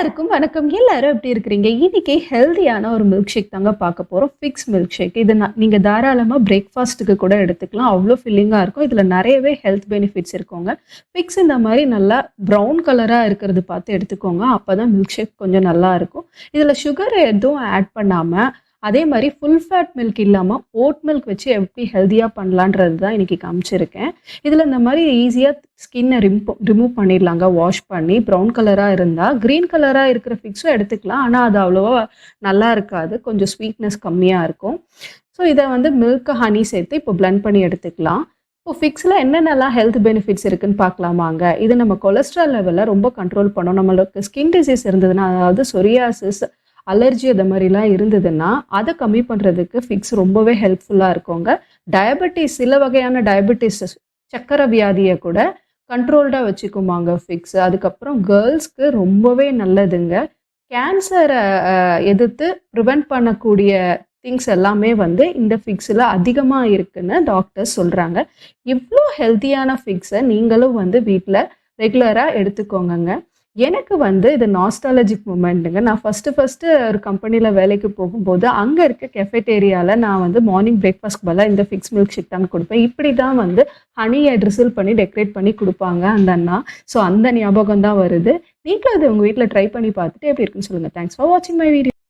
எல்லாருக்கும் வணக்கம். எல்லாரும் எப்படி இருக்கிறீங்க? இன்னைக்கு ஹெல்தியான ஒரு மில்க் ஷேக் தாங்க பார்க்க போகிறோம் ஃபிக்ஸ் மில்க் ஷேக் இது ந- நீங்க தாராளமாக பிரேக்ஃபாஸ்ட்டுக்கு கூட எடுத்துக்கலாம். அவ்வளோ ஃபில்லிங்காக இருக்கும். இதில் நிறையவே ஹெல்த் பெனிஃபிட்ஸ் இருக்குங்க. ஃபிக்ஸ் இந்த மாதிரி நல்லா ப்ரௌன் கலராக இருக்கிறது பார்த்து எடுத்துக்கோங்க. அப்போ தான் மில்க் ஷேக் கொஞ்சம் நல்லா இருக்கும். இதில் சுகர் எதுவும் ஆட் பண்ணாமல் அதே மாதிரி ஃபுல் ஃபேட் மில்க் இல்லாமல் ஓட் மில்க் வச்சு எப்படி ஹெல்த்தியாக பண்ணலான்றது தான் இன்றைக்கி காமிச்சிருக்கேன். இதில் இந்த மாதிரி ஈஸியாக ஸ்கின்னை ரிம்போ ரிமூவ் பண்ணிடலாங்க வாஷ் பண்ணி ப்ரௌன் கலராக இருந்தால் க்ரீன் கலராக இருக்கிற ஃபிக்ஸும் எடுத்துக்கலாம். ஆனால் அது அவ்வளோவா நல்லா இருக்காது. கொஞ்சம் ஸ்வீட்னஸ் கம்மியாக இருக்கும். ஸோ இதை வந்து மில்க் ஹனி சேர்த்து இப்போ பிளெண்ட் பண்ணி எடுத்துக்கலாம். இப்போ ஃபிக்ஸில் என்னென்னலாம் ஹெல்த் பெனிஃபிட்ஸ் இருக்குன்னு பார்க்கலாமாங்க. இது நம்ம கொலஸ்ட்ரால் லெவலில் ரொம்ப கண்ட்ரோல் பண்ணும் நம்மளுக்கு ஸ்கின் டிசீஸ் இருந்ததுன்னா அதாவது சொரியாசிஸ் அலர்ஜி அது மாதிரிலாம் இருந்ததுன்னா அதை கம்மி பண்ணுறதுக்கு ஃபிக்ஸ் ரொம்பவே ஹெல்ப்ஃபுல்லாக இருக்குங்க. டயபெட்டிஸ் சில வகையான டயபெட்டிஸ் சக்கரை வியாதியை கூட கண்ட்ரோல்டாக வச்சுக்குமாங்க ஃபிக்ஸ் அதுக்கப்புறம் கேர்ள்ஸ்க்கு ரொம்பவே நல்லதுங்க. கேன்சரை எதிர்த்து ப்ரிவெண்ட் பண்ணக்கூடிய திங்ஸ் எல்லாமே வந்து இந்த ஃபிக்ஸில் அதிகமாக இருக்குன்னு டாக்டர்ஸ் சொல்கிறாங்க இவ்வளோ ஹெல்த்தியான ஃபிக்ஸை நீங்களும் வந்து வீட்டில் ரெகுலராக எடுத்துக்கோங்கங்க. எனக்கு வந்து இது நாஸ்டாலஜிக் மூமெண்ட்டுங்க நான் ஃபஸ்ட்டு ஃபஸ்ட்டு ஒரு கம்பெனியில் வேலைக்கு போகும்போது அங்கே இருக்க கெஃபெட்டேரியாவில் நான் வந்து மார்னிங் பிரேக்ஃபாஸ்ட் பதிலாக இந்த ஃபிக்ஸ் மில்க் ஷேக் தான் கொடுப்பேன். இப்படி தான் வந்து ஹனியை ட்ரிசில் பண்ணி டெக்கரேட் பண்ணி கொடுப்பாங்க அந்த அண்ணா. ஸோ அந்த ஞாபகம் தான் வருது. நீங்களும் அது உங்கள் வீட்டில் ட்ரை பண்ணி பார்த்துட்டு எப்படி இருக்குன்னு சொல்லுங்கள் தேங்க்ஸ் ஃபார் வாட்சிங் மை வீடியோ